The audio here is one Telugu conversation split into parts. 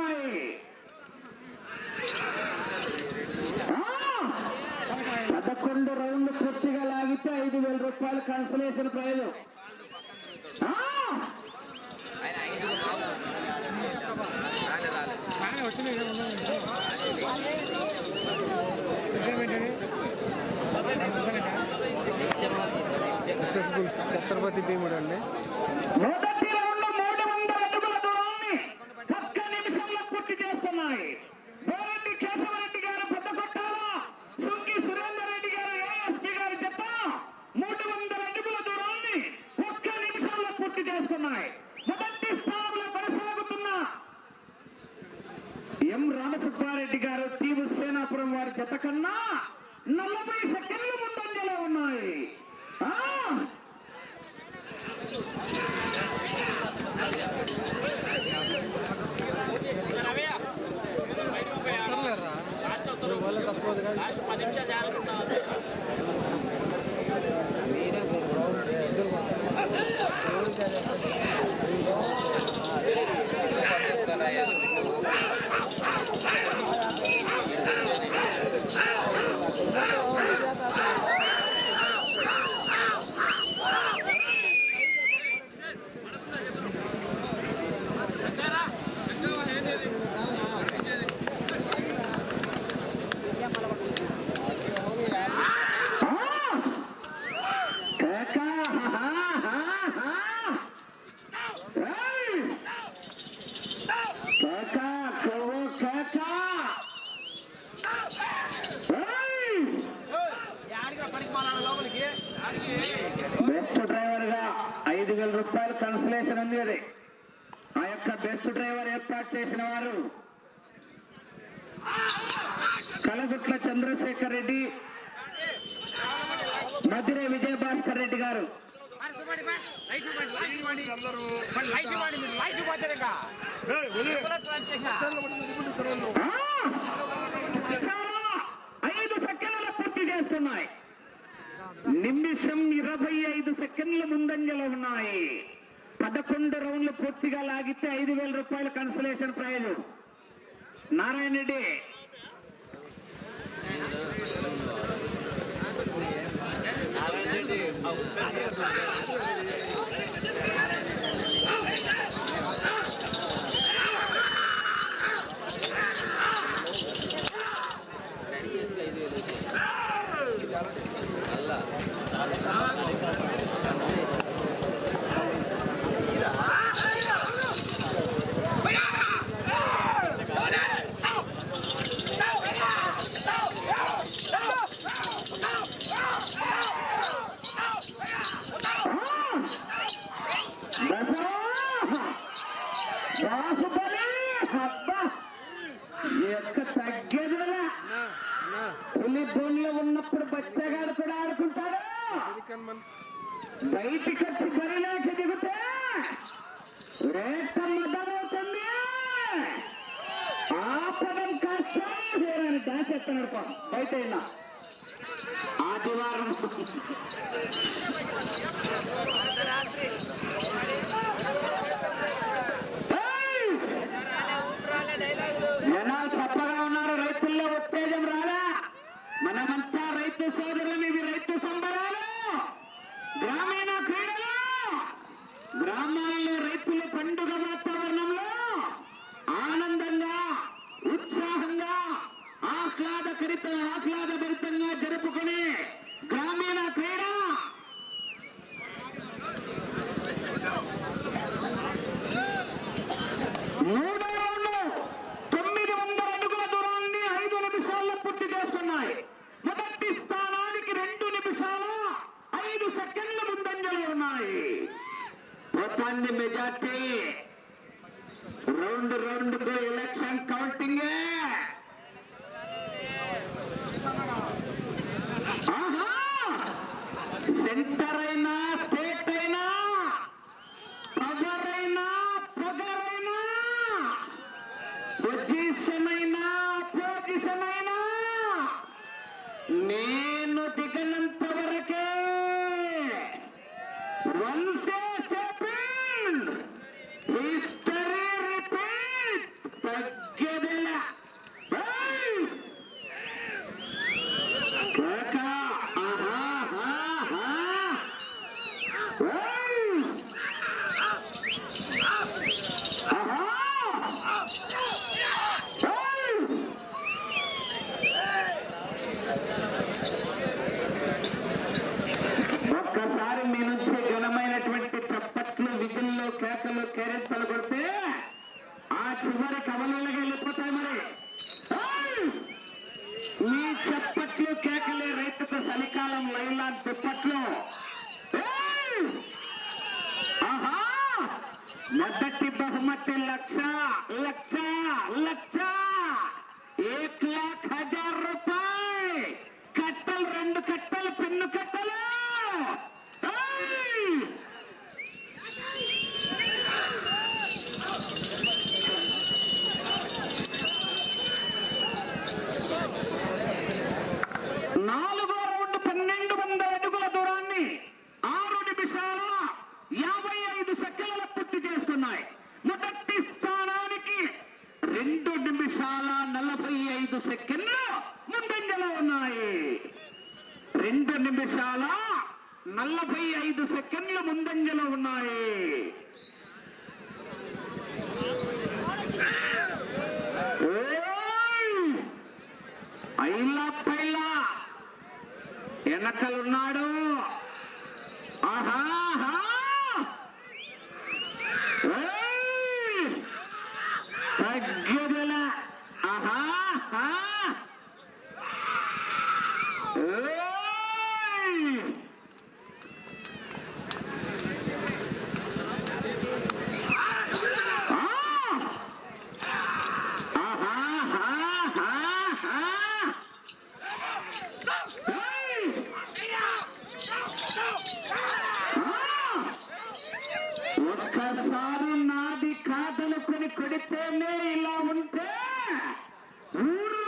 కృష్ణుడి పదకొండు రౌండ్లు పూర్తిగా లాగితే ఐదు వేల రూపాయలు కన్సలేషన్ ప్రైజ్ ఛత్రపతి భీముడు అండి రెడ్డి గారు టీము సేనాపురం వారి జత కన్నా నలభై సెకండ్లు ముందంజలో ఉన్నాయి. తక్కువ ఉన్నాయి. నిమిషం ఇరవై ఐదు సెకండ్ల ముందంజలో ఉన్నాయి. పదకొండు రౌండ్లు పూర్తిగా లాగితే ఐదు వేల రూపాయల కన్సలేషన్ ప్రైజ్ నారాయణ రెడ్డి. నారాయణ రెడ్డి कैन वन नहीं टिकट छिपा মাফিয়া కూలి రైతుకు చలికాలం లైలా అని మొదటి బహుమతి లక్ష లక్ష లక్ష. ఏక్ లాక్ హజార్ రూపాయి. కట్టలు రెండు కట్టలు పెన్ను కట్టలు. దూసుకున్నాయి మొదటి స్థానానికి రెండు నిమిషాల నలభై ఐదు సెకండ్లు ముందంజలో ఉన్నాయి. రెండు నిమిషాల నలభై ఐదు సెకండ్లు ముందంజలో ఉన్నాయి. ఐలా పైలా. వెనకలున్నాడు. ఆహా! చేసుకుని కొడితేనే ఇలా ఉంటే ఊరు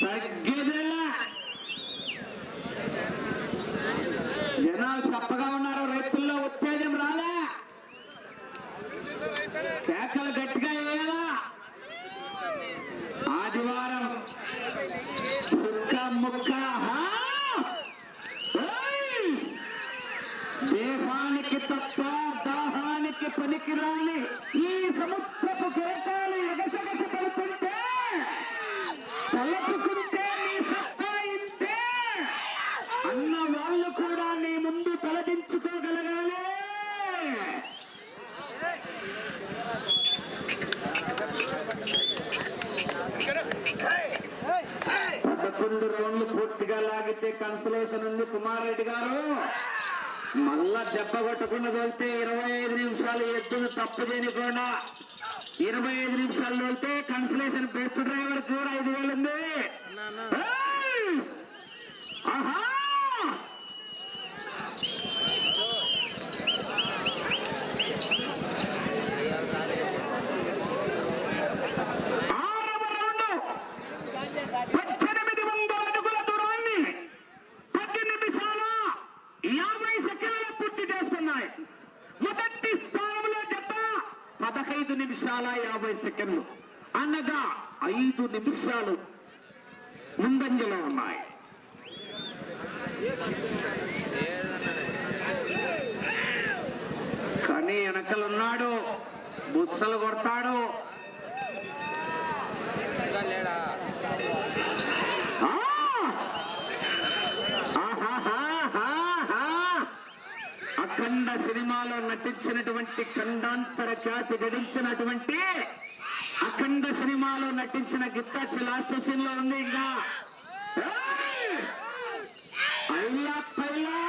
pragya బ్రహ్మారెడ్డి గారు మళ్ళా దెబ్బ కొట్టకుండా తోలితే ఇరవై ఐదు నిమిషాలు ఎద్దును తప్పు చేయకుండా ఇరవై ఐదు నిమిషాలు వెళ్తే కన్సలేషన్ బెస్ట్ డ్రైవర్ కూడా ఐదు వేలు ఉంది. ఆహా! నిమిషాల యాభై సెకండ్లు. అనగా ఐదు నిమిషాలు ముందంజలో ఉన్నాయి. కానీ వెనకలున్నాడు. బుస్సలు కొడతాడు. లేడా? సినిమాలో నటించినటువంటి ఖండాంతర ఖ్యాతి గడించినటువంటి అఖండ సినిమాలో నటించిన గిత్తాచి లాస్ట్ సీన్లో ఉంది ఇంకా. అల్లా పల్లా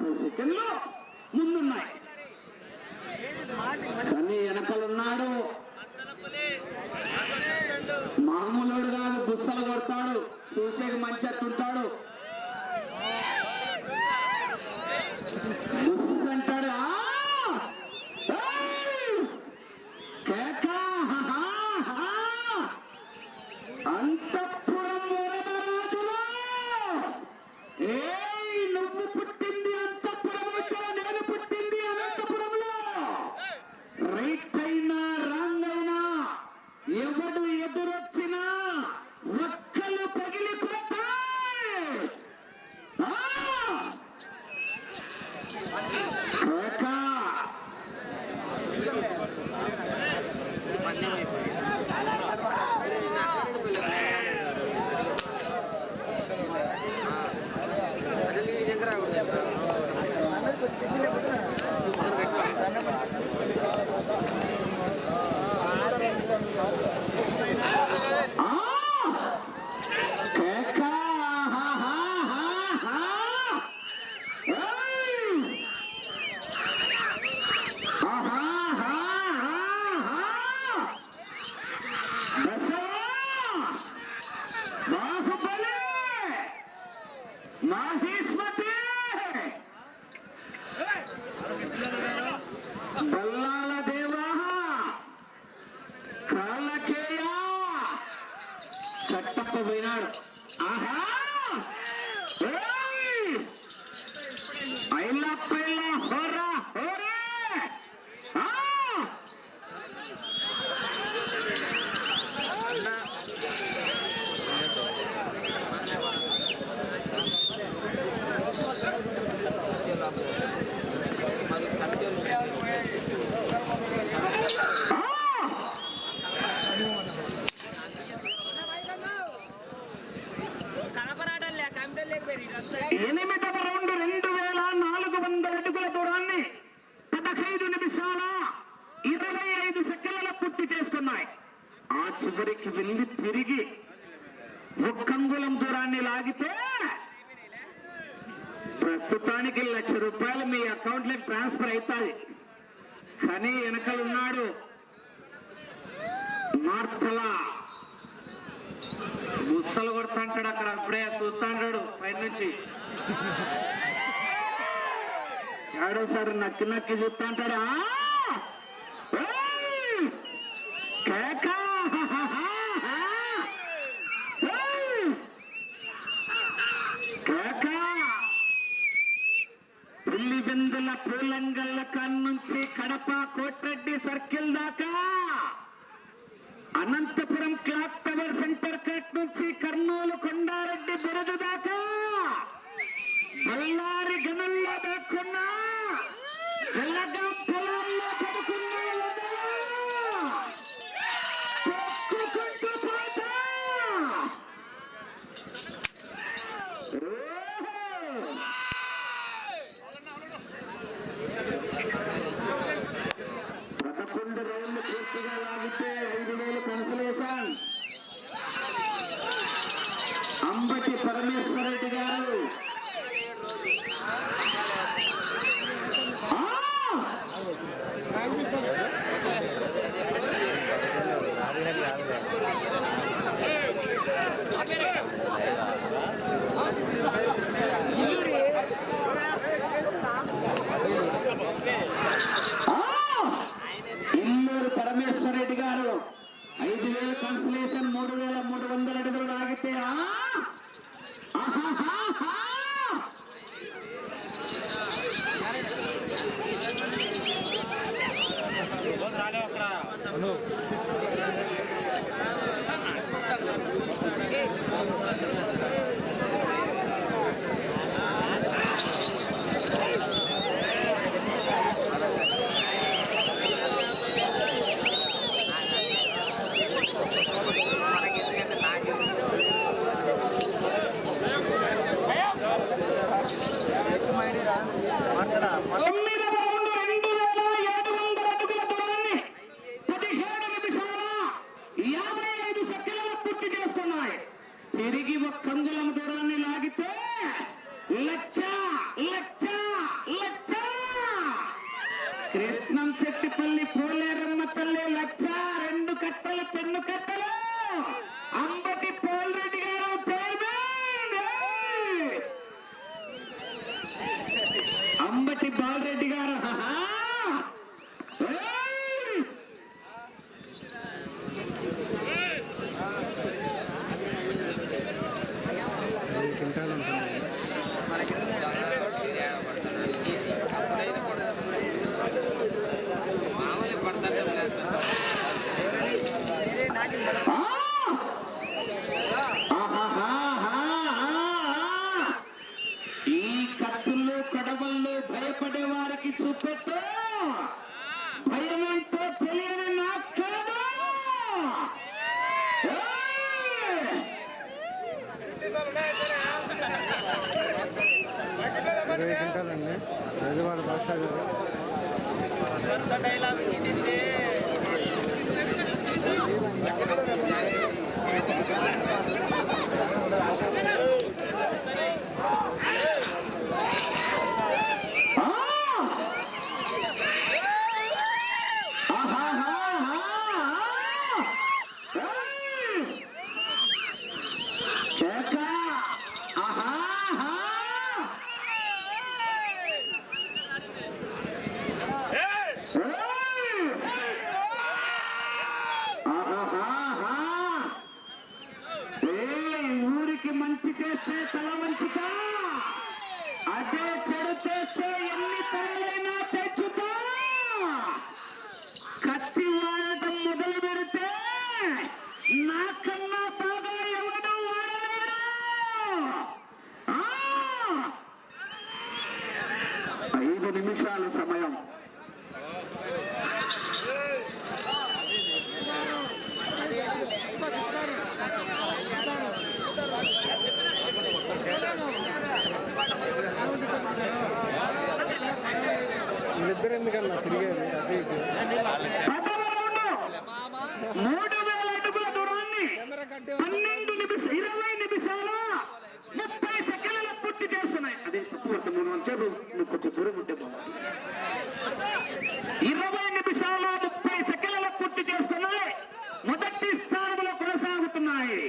music. వస్తాయి కానీ వెనకలున్నాడు మార్తలా. ముస్సలు కొడతాంటాడు అక్కడ. అప్పుడే చూస్తాంటాడు పైనుంచి. సార్ నక్కి నక్కి చూస్తాంటాడా? గాంధీ సర్కిల్ దాకా. Anantapuram clock tower centre cut నుంచి కర్నూలు కొండారెడ్డి బురద దాకా. బళ్ళారి గనుల్లో నిమిషాల సమయం. వీళ్ళిద్దరు ఎందుకన్నా తిరిగేది? అదే అని చెప్పి నువ్వు కొంచెం దూరం ఉంటే ఇరవై నిమిషాల ముప్పై సెకండ్ల పూర్తి చేసుకున్నాయి. మొదటి స్థానంలో కొనసాగుతున్నాయి.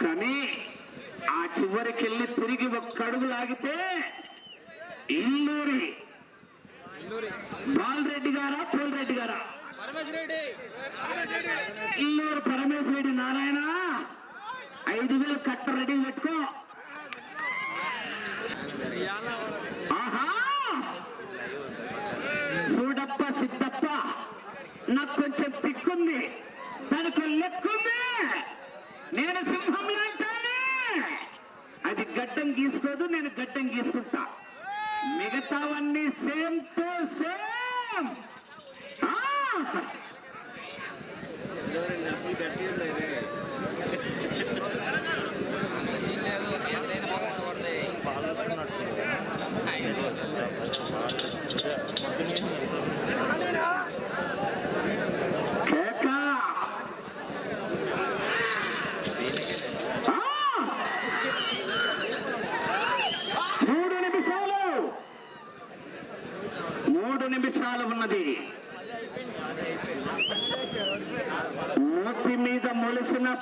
కానీ ఆ చివరికి వెళ్ళి తిరిగి ఒక్క అడుగు లాగితే ఇల్లూరి. బాలరెడ్డి గారా పోల్ రెడ్డి గారా? ఇల్లూరు పరమేశ్వరెడ్డి నారాయణ. ఐదు వేలు కట్ట రెడీ పెట్టుకో. చూడప్ప సిద్ధప్ప నాకు కొంచెం తిక్కుంది దానికి లెక్కుంది. నేను సింహం లాంటానే అది గడ్డం గీసుకోదు నేను గడ్డం గీసుకుంటా. మిగతావన్నీ సేమ్ టు సేమ్.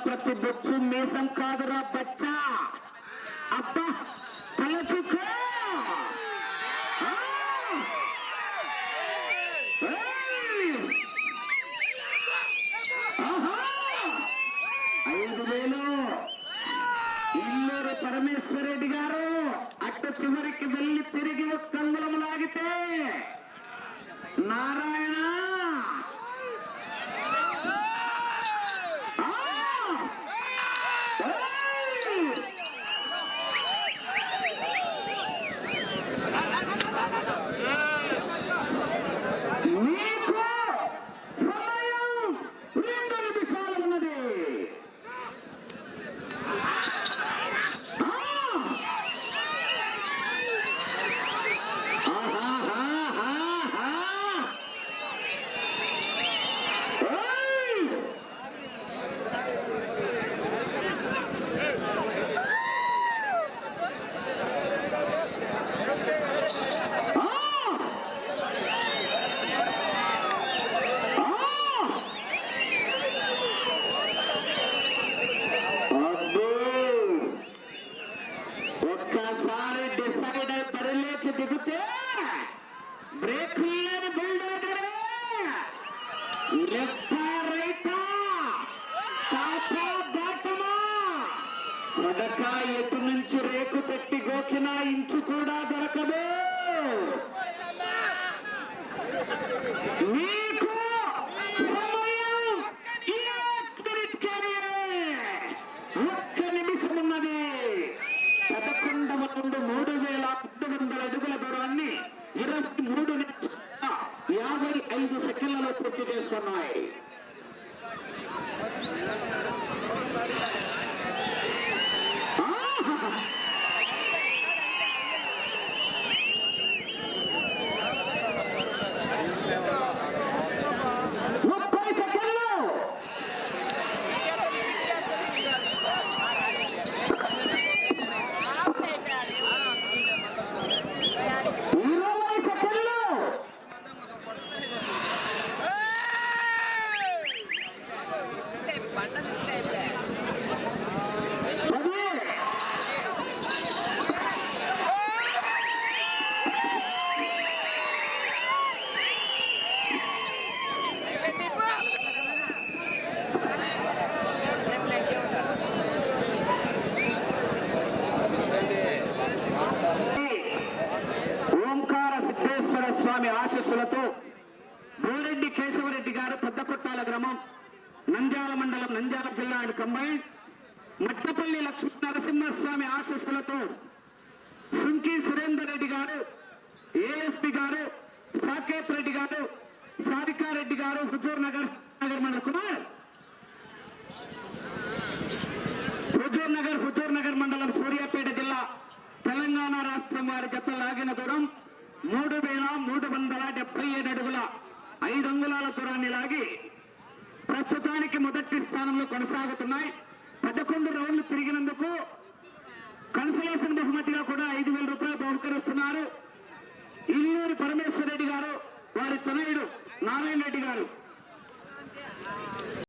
প্রত্যেক ఒక్కసారి డిసైడ్ అయి బరిలోకి దిగితే బ్రేక్ లేని బుల్డోజర్. లెఫ్ట్ రైట్ టాప్ బాటమా కొడక ఎటు నుంచి రేకు పెట్టి గోకిన ఇంచు కూడా దొరకదు. మీ Thank you. రెడ్డి కేశవరెడ్డి గారు పెద్దకొట్టాల గ్రామం నంద్యాల మండలం నంద్యాల జిల్లా అండ్ కంబైన్. మట్టపల్లి లక్ష్మీ నరసింహస్వామి ఆశస్సులతో సుంకి సురేందర్ రెడ్డి గారు ఏఎస్పి గారు సాకేత్ రెడ్డి గారు సారికారెడ్డి గారు హుజూర్ నగర్ నగర్ మండల కుమార్. హుజూర్ నగర్ హుజూర్ నగర్ మండలం సూర్యాపేట జిల్లా తెలంగాణ రాష్ట్రం వారి జత లాగిన దూరం మూడు వేల మూడు వందల డెబ్బై ఏడు అడుగుల ఐదు అంగుళాల దూరాన్ని లాగి ప్రస్తుతానికి మొదటి స్థానంలో కొనసాగుతున్నాయి. పదకొండు రౌండ్లు తిరిగినందుకు కన్సలేషన్ బహుమతిగా కూడా ఐదు వేల రూపాయలు బహుకరిస్తున్నారు. ఇల్లూరి పరమేశ్వర రెడ్డి గారు వారి తనయుడు నారాయణ రెడ్డి గారు.